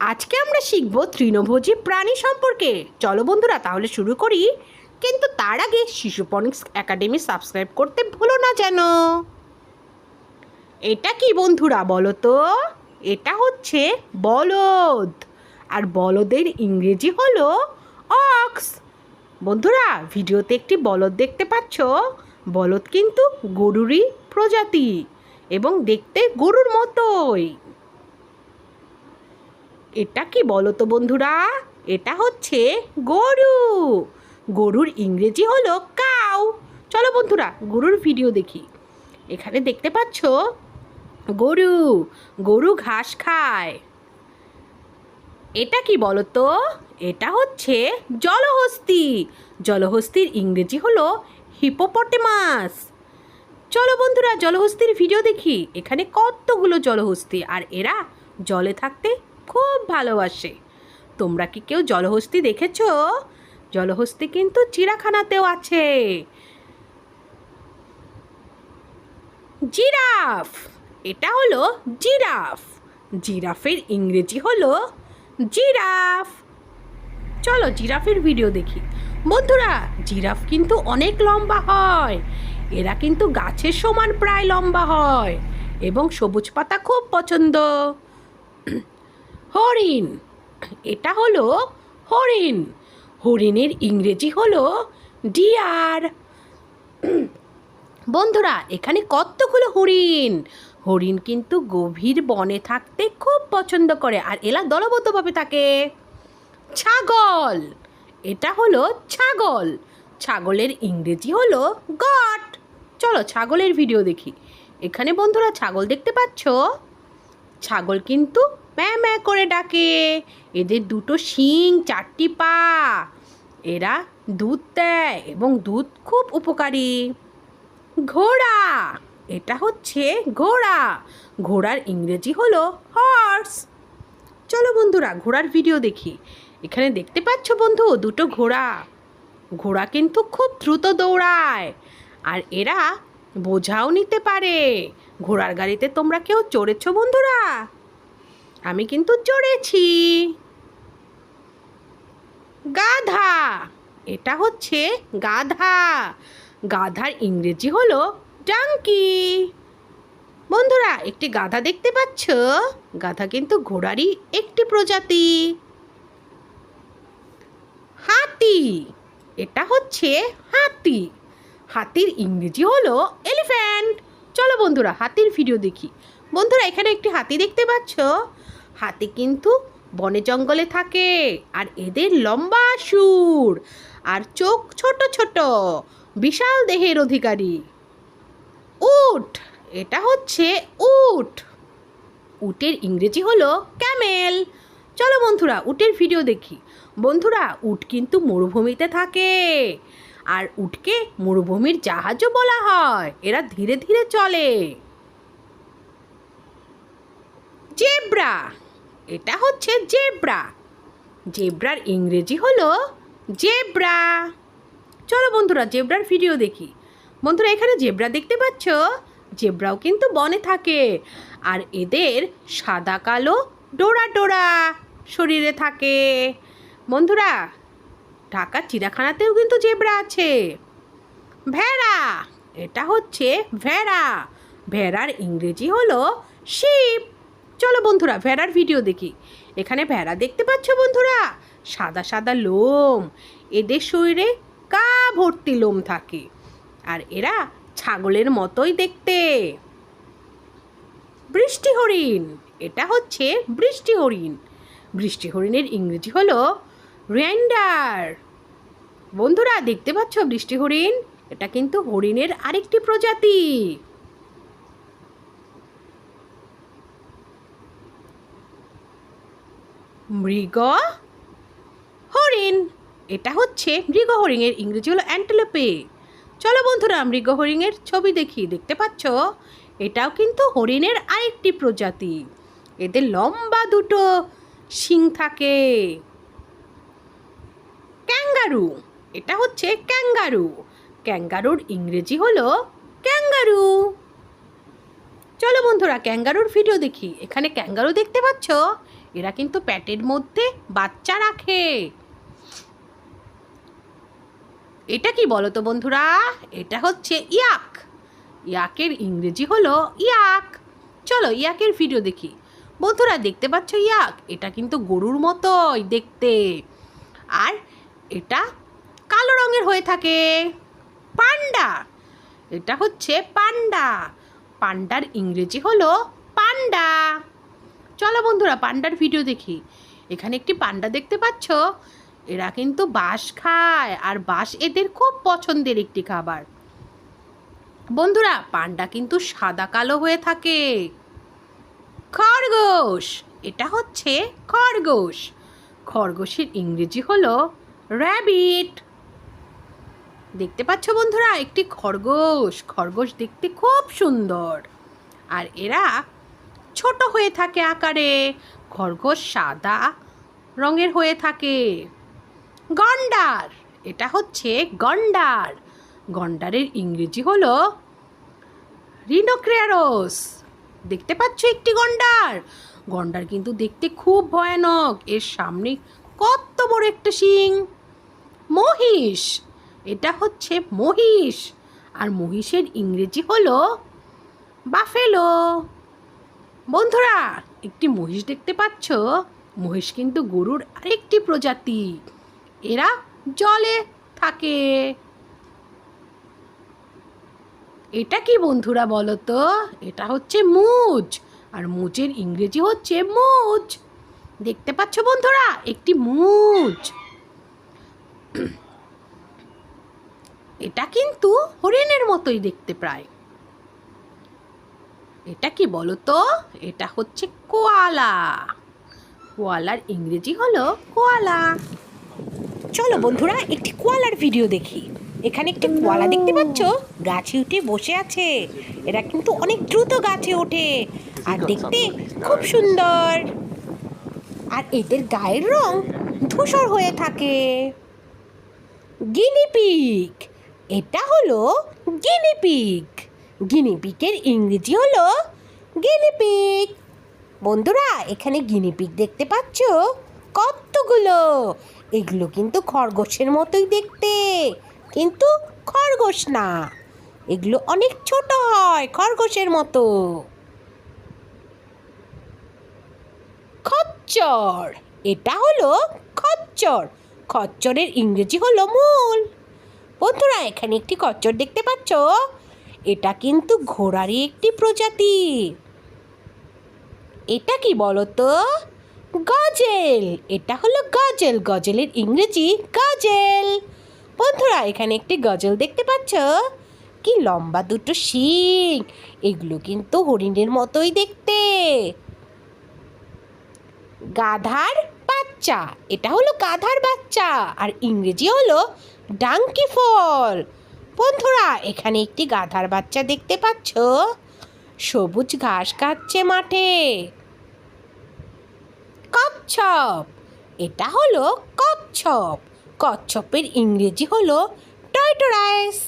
আজকে আমরা শিখব তৃণভোজী প্রাণী সম্পর্কে। চলো বন্ধুরা, তাহলে শুরু করি। কিন্তু তার আগে শিশুপনিক্স একাডেমি সাবস্ক্রাইব করতে ভুলো না যেন। এটা কি বন্ধুরা বলো তো? এটা হচ্ছে বলদ। আর বলদের ইংরেজি হলো অক্স। বন্ধুরা, ভিডিওতে একটি বলদ দেখতে পাচ্ছ? বলদ কিন্তু গরুরই প্রজাতি এবং দেখতে গরুর মতোই। এটা কি বলো তো বন্ধুরা? এটা হচ্ছে গরু। গরুর ইংরেজি হলো কাউ। চলো বন্ধুরা, গরুর ভিডিও দেখি। এখানে দেখতে পাচ্ছ গরু গরু ঘাস খায়। এটা কি বলো তো এটা হচ্ছে জলহস্তি। জলহস্তির ইংরেজি হলো হিপোপটেমাস চলো বন্ধুরা, জলহস্তির ভিডিও দেখি। এখানে কতগুলো জলহস্তি, আর এরা জলে থাকতে খুব ভালোবাসে। তোমরা কি কেউ জলহস্তি দেখেছ? জলহস্তি কিন্তু চিড়াখানাতেও আছে। জিরাফ! এটা হলো জিরাফ। জিরাফের ইংরেজি হলো জিরাফ। চলো জিরাফের ভিডিও দেখি। বন্ধুরা, জিরাফ কিন্তু অনেক লম্বা হয়। এরা কিন্তু গাছের সমান প্রায় লম্বা হয় এবং সবুজ পাতা খুব পছন্দ। হরিণ। এটা হলো হরিণ। হরিণের ইংরেজি হলো ডিয়ার। বন্ধুরা, এখানে কতগুলো হরিণ? হরিণ কিন্তু গভীর বনে থাকতে খুব পছন্দ করে আর এলা দলবদ্ধভাবে থাকে। ছাগল। এটা হলো ছাগল। ছাগলের ইংরেজি হলো গট। চলো ছাগলের ভিডিও দেখি। এখানে বন্ধুরা ছাগল দেখতে পাচ্ছ? ছাগল কিন্তু ম্যা ম্যা করে ডাকে। এদের দুটো শিং, চারটি পা। এরা দুধ দেয় এবং দুধ খুব উপকারী। ঘোড়া, এটা হচ্ছে ঘোড়া। ঘোড়ার ইংরেজি হলো হর্স চলো বন্ধুরা, ঘোড়ার ভিডিও দেখি। এখানে দেখতে পাচ্ছ বন্ধু, দুটো ঘোড়া। ঘোড়া কিন্তু খুব দ্রুত দৌড়ায়, আর এরা বোঝাও নিতে পারে। ঘোড়ার গাড়িতে তোমরা কেউ চড়েছো বন্ধুরা? আমি কিন্তু চড়েছি। গাধা, এটা হচ্ছে গাধা। গাধার ইংরেজি হলো ডাঙ্কি। বন্ধুরা, একটি গাধা দেখতে পাচ্ছ? গাধা কিন্তু ঘোড়ারই একটি প্রজাতি। হাতি, এটা হচ্ছে হাতি। হাতির ইংরেজি হলো এলিফ্যান্ট। চলো বন্ধুরা, হাতির ভিডিও দেখি। বন্ধুরা, এখানে একটি হাতি দেখতে পাচ্ছ? হাতি কিন্তু বনে জঙ্গলে থাকে, আর এদের লম্বা সুর আর চোখ ছোট ছোট, বিশাল দেহের অধিকারী। উট, এটা হচ্ছে উট। উটের ইংরেজি হলো ক্যামেল। চলো বন্ধুরা, উটের ভিডিও দেখি। বন্ধুরা, উট কিন্তু মরুভূমিতে থাকে, আর উটকে মরুভূমির জাহাজও বলা হয়। এরা ধীরে ধীরে চলে। জেব্রা এটা হচ্ছে জেব্রা। জেব্রার ইংরেজি হলো জেব্রা। চলো বন্ধুরা, জেব্রার ভিডিও দেখি। বন্ধুরা, এখানে জেব্রা দেখতে পাচ্ছ? জেব্রাও কিন্তু বনে থাকে। আর এদের সাদা, কালো, ডোরা ডোরা শরীরে থাকে। বন্ধুরা, ঢাকার চিড়াখানাতেও কিন্তু জেব্রা আছে। ভেড়া, এটা হচ্ছে ভেড়া। ভেড়ার ইংরেজি হলো শিপ। চলো বন্ধুরা, ভেড়ার ভিডিও দেখি। এখানে ভেড়া দেখতে পাচ্ছ বন্ধুরা? সাদা সাদা লোম। এদের শরীরে কা ভর্তি লোম থাকে। আর এরা ছাগলের মতোই দেখতে। বৃষ্টি হরিণ। এটা হচ্ছে বৃষ্টি হরিণ। বৃষ্টি হরিণের ইংরেজি হলো রেন্ডার বন্ধুরা, দেখতে পাচ্ছ বৃষ্টি হরিণ? এটা কিন্তু হরিণের আরেকটি প্রজাতি। মৃগ? হরিণ। এটা হচ্ছে মৃগ হরিণের ইংরেজি হলো অ্যান্টেলোপে চলো বন্ধুরা, মৃগ হরিণের ছবি দেখি, দেখতে পাচ্ছ? এটাও কিন্তু হরিণের আরেকটি প্রজাতি। এদের লম্বা দুটো শিং থাকে। ক্যাঙ্গারু। এটা হচ্ছে ক্যাঙ্গারু। ক্যাঙ্গারুর ইংরেজি হলো ক্যাঙ্গারু। চলো বন্ধুরা, ক্যাঙ্গারুর ভিডিও দেখি। এখানে ক্যাঙ্গারু দেখতে পাচ্ছ? এরা কিন্তু প্যাটের মধ্যে বাচ্চা রাখে। এটা কি বলো তো বন্ধুরা? এটা হচ্ছে ইয়াক। ইয়াকের ইংরেজি হলো ইয়াক। চলো ইয়াকের ভিডিও দেখি। বন্ধুরা, দেখতে পাচ্ছ ইয়াক? এটা কিন্তু গরুর মতোই দেখতে। আর এটা কালো রঙের হয়ে থাকে। পান্ডা। এটা হচ্ছে পান্ডা। পান্ডার ইংরেজি হলো পান্ডা। চলো বন্ধুরা, পান্ডার ভিডিও দেখি। এখানে একটি পান্ডা দেখতে পাচ্ছ? এরা কিন্তু বাঁশ খায়, আর বাঁশ এদের খুব পছন্দের একটি খাবার। বন্ধুরা, পান্ডা কিন্তু সাদা কালো হয়ে থাকে। খরগোশ! এটা হচ্ছে খরগোশ। খরগোশের ইংরেজি হলো র্যাবিট দেখতে পাচ্ছ বন্ধুরা, একটি খরগোশ। খরগোশ দেখতে খুব সুন্দর। আর এরা ছোট হয়ে থাকে আকারে, খরগোশ সাদা রঙের হয়ে থাকে। গন্ডার, এটা হচ্ছে গন্ডার। গন্ডারের ইংরেজি হলো রিনোক্রেয়ারোস। দেখতে পাচ্ছ একটি গন্ডার? গন্ডার কিন্তু দেখতে খুব ভয়ানক। এর সামনে কত বড় একটা শিং? মহিষ, এটা হচ্ছে মহিষ। আর মহিষের ইংরেজি হলো বাফেলো। বন্ধুরা, একটি মহিষ দেখতে পাচ্ছ? মহিষ কিন্তু গরুর আরেকটি প্রজাতি। এরা জলে থাকে। এটা কি বন্ধুরা বলো তো এটা হচ্ছে মুজ, আর মুজের ইংরেজি হচ্ছে মুজ। দেখতে পাচ্ছ বন্ধুরা? একটি মুজ। এটা কিন্তু হরিণের মতোই দেখতে প্রায়। এটা কি বলো তো এটা হচ্ছে কোয়ালা। কোয়ালার ইংরেজি হলো কোয়ালা। চলো বন্ধুরা, একটি কোয়ালার ভিডিও দেখি। এখানে একটি কোয়ালা দেখতে পাচ্ছ? গাছে উঠে বসে আছে। এরা কিন্তু অনেক দ্রুত গাছে ওঠে। আর দেখতে খুব সুন্দর। আর এদের গায়ের রং ধূসর হয়ে থাকে। গিনিপিগ এটা হলো গিনিপিগ গিনিপিগের ইংরেজি হলো গিনিপিগ বন্ধুরা, এখানে গিনিপিগ দেখতে পাচ্ছ? কতগুলো? এগুলো কিন্তু খরগোশের মতোই দেখতে, কিন্তু খরগোশ না। এগুলো অনেক ছোট হয়, খরগোশের মতো। খচ্চর, এটা হলো খচ্চর। খচ্চরের ইংরেজি হলো মূল। বন্ধুরা, এখানে একটি খচ্চর দেখতে পাচ্ছ? এটা কিন্তু ঘোড়ারই একটি প্রজাতি। এটা কি বলো তো গজেল। এটা হলো গজেল। গজেলের ইংরেজি গজেল। বন্ধুরা, এখানে একটি গজল দেখতে পাচ্ছ? কি লম্বা দুটো শিং। এগুলো কিন্তু হরিণের মতোই দেখতে। গাধার বাচ্চা। এটা হলো গাধার বাচ্চা। আর ইংরেজি হলো ডাঙ্কি ফল। বন্ধুরা, এখানে একটি গাধার বাচ্চা দেখতে পাচ্ছ। সবুজ ঘাস খাচ্ছে মাঠে। কচ্ছপ, এটা হলো কচ্ছপ। কচ্ছপের ইংরেজি হলো টয়টোরাইস।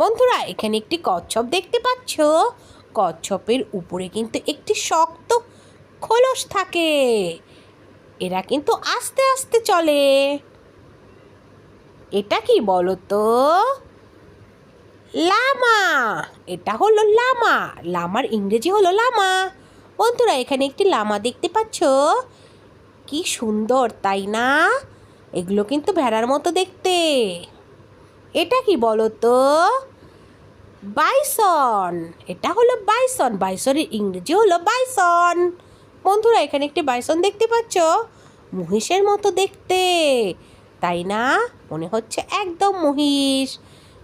বন্ধুরা, এখানে একটি কচ্ছপ দেখতে পাচ্ছ। কচ্ছপের উপরে কিন্তু একটি শক্ত খোলস থাকে। এরা কিন্তু আস্তে আস্তে চলে। এটা কি বলো তো লামা। এটা হলো লামা। লামার ইংরেজি হলো লামা। বন্ধুরা, এখানে একটি লামা দেখতে পাচ্ছ? কি সুন্দর, তাই না? এগুলো কিন্তু ভেড়ার মতো দেখতে। এটা কি বলো তো বাইসন। এটা হলো বাইসন। বাইসনের ইংরেজি হলো বাইসন। বন্ধুরা, এখানে একটি বাইসন দেখতে পাচ্ছ? মহিষের মতো দেখতে। তাই না? মনে হচ্ছে একদম মহিষ।